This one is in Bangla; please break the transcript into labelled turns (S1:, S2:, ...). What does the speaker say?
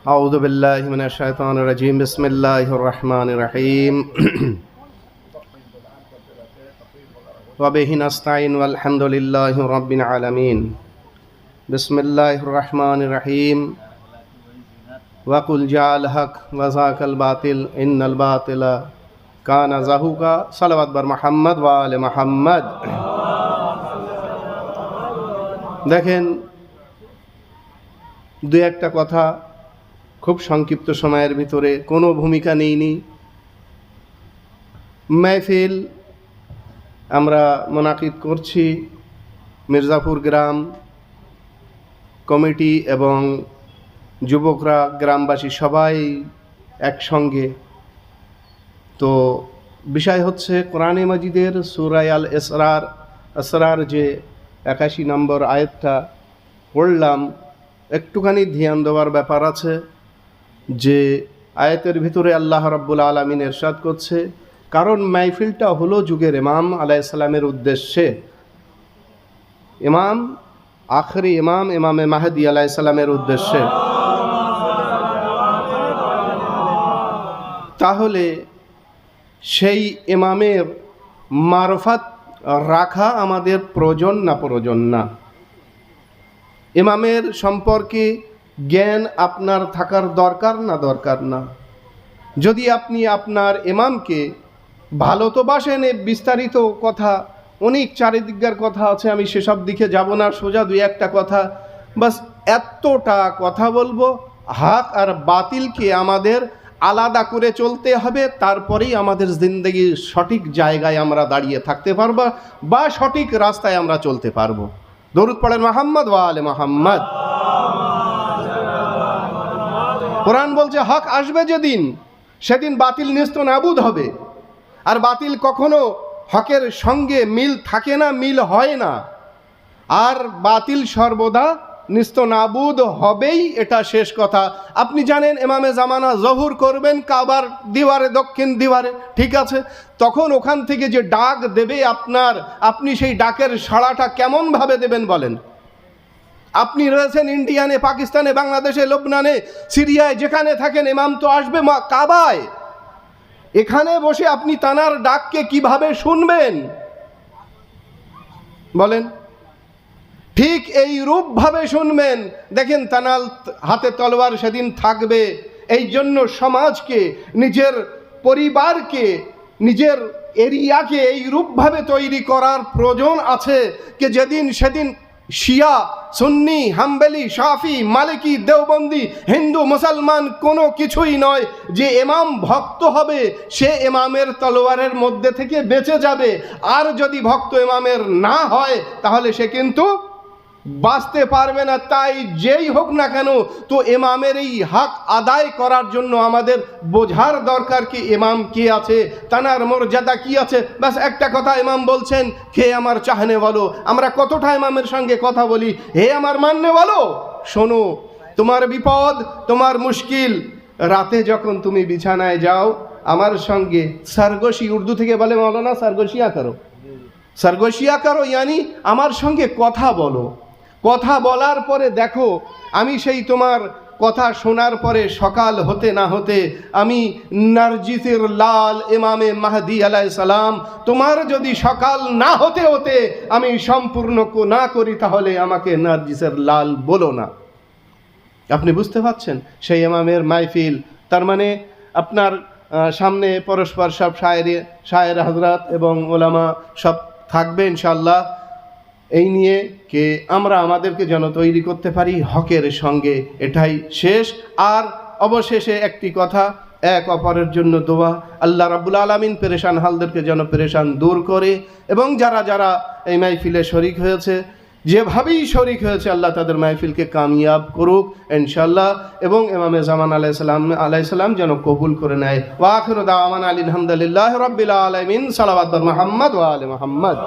S1: أعوذ بالله من الشيطان الرجيم بسم الله الرحمن الرحيم وبه نستعين والحمد لله رب العالمين بسم الله الرحمن الرحيم وقل جاء الحق وزاك الباطل إن الباطل كان زهوقا صلوات بر محمد وآل محمد দেখেন দু একটা কথা খুব সংক্ষিপ্ত সময়ের ভিতরে কোনো ভূমিকা নেইনি। মেহফিল আমরা মোনাকিদ করছি। মির্জাপুর গ্রাম কমিটি এবং যুবকরা, গ্রামবাসী সবাই একসঙ্গে। তো বিষয় হচ্ছে, কোরআনে মাজিদের সুরায়াল এসরার আসরার যে একাশি নম্বর আয়াতটা পড়লাম, একটুখানি ধ্যান দেওয়ার ব্যাপার আছে। যে আয়াতের ভিতরে আল্লাহ রাব্বুল আলমিন এরশাদ করছে, কারণ মাইফিলটা হলো যুগের ইমাম আলাইসাল্লামের উদ্দেশ্যে। ইমাম, আখরি ইমাম, ইমামে মাহাদি আলাইসাল্লামের উদ্দেশ্যে। তাহলে সেই ইমামের মারফাত রাখা আমাদের প্রয়োজন না প্রয়োজন না? ইমামের সম্পর্কে জ্ঞান আপনার থাকার দরকার না দরকার না। যদি আপনি আপনার এমামকে ভালো তো বাসেন বিস্তারিত কথা, অনেক চারিদিকের কথা আছে, আমি সেসব দিকে যাব না, সোজা দুই একটা কথা। বাস এতটা কথা বলব, হাক আর বাতিলকে আমাদের আলাদা করে চলতে হবে, তারপরেই আমাদের জিন্দগির সঠিক জায়গায় আমরা দাঁড়িয়ে থাকতে পারব বা সঠিক রাস্তায় আমরা চলতে পারব। দরুদ পড়েন মোহাম্মদ ওয়া আলে মোহাম্মদ। কোরআন বলছে, হক আসবে যেদিন, সেদিন বাতিল নিস্ত নাবুদ হবে। আর বাতিল কখনো হকের সঙ্গে মিল থাকে না, মিল হয় না। আর বাতিল সর্বদা নিস্ত নাবুদ হবেই, এটা শেষ কথা। আপনি জানেন এমামে জামানা জহুর করবেন কাবার দিওয়ারে, দক্ষিণ দিওয়ারে, ঠিক আছে? তখন ওখান থেকে যে ডাক দেবে আপনার, আপনি সেই ডাকের সাড়াটা কেমনভাবে দেবেন বলেন? আপনি রয়েছেন ইন্ডিয়ানে, পাকিস্তানে, বাংলাদেশে, লবনানে, সিরিয়ায়, যেখানে থাকেন এমাম তো আসবে মা- কাবায়। এখানে বসে আপনি তানার ডাককে কীভাবে শুনবেন? বলেন। ঠিক এই রূপভাবে শুনবেন। দেখেন তানাল হাতে তলোয়ার সেদিন থাকবে। এই জন্য সমাজকে, নিজের পরিবারকে, নিজের এরিয়াকে এই রূপভাবে তৈরি করার প্রয়োজন আছে। যে যেদিন সেদিন শিয়া, সুন্নি, হাম্বেলি, শাফি, মালিকি, দেওবন্দি, হিন্দু, মুসলমান কোনো কিছুই নয়। যে এমাম ভক্ত হবে, সে এমামের তলোয়ারের মধ্যে থেকে বেঁচে যাবে। আর যদি ভক্ত এমামের না হয়, তাহলে সে কিন্তু বাঁচতে পারবে না, তাই যেই হোক না কেন, তো এমামের এই হক আদায় করার জন্য আমাদের বোঝার দরকার কি এমাম কি আছে, তানার মর্যাদা কি আছে? ব্যাস, একটা কথা ইমাম বলছেন কে আমার চাহনে বলো আমরা কতটা ইমামের সঙ্গে কথা বলি? হে আমার মাননে বলো শোনো, তোমার বিপদ, তোমার মুশকিল, রাতে যখন তুমি বিছানায় যাও, আমার সঙ্গে সারগোশি, উর্দু থেকে বলে মৌলানা সারগোশিয়া করো। সারগোশিয়া করো, ইয়ানি, আমার সঙ্গে কথা বলো। কথা বলার পরে দেখো, আমি সেই তোমার কথা শোনার পরে সকাল হতে না হতে আমি নার্জিসের লাল এমামে মাহদি আলাই সালাম, তোমার যদি সকাল না হতে হতে আমি সম্পূর্ণ না করি, তাহলে আমাকে নার্জিসের লাল বলো না। আপনি বুঝতে পারছেন? সেই ইমামের মাইফিল, তার মানে আপনার সামনে পরস্পর সব শায়েরে শায়ের হজরত এবং ওলামা সব থাকবে ইনশাল্লাহ এই নিয়ে কে আমরা আমাদেরকে যেন তৈরি করতে পারি হকের সঙ্গে, এটাই শেষ। আর অবশেষে একটি কথা, এক অপরের জন্য দোয়া। আল্লাহ রাবুল আলমিন পেরেশান হালদেরকে যেন পেরেশান দূর করে এবং যারা যারা এই মাহফিলে শরিক হয়েছে, যেভাবেই শরিক হয়েছে, আল্লাহ তাদের মাহফিলকে কামিয়াব করুক ইনশাল্লাহ এবং এমামে জামান আলাইসালাম আলাইসালাম যেন কবুল করে নেয়। ওয়াখির দাওয়ামান আলী আলহামদুলিল্লাহ রব্বিল আলমিন। সালাবাদ মোহাম্মদ ওয়া আলী মোহাম্মদ।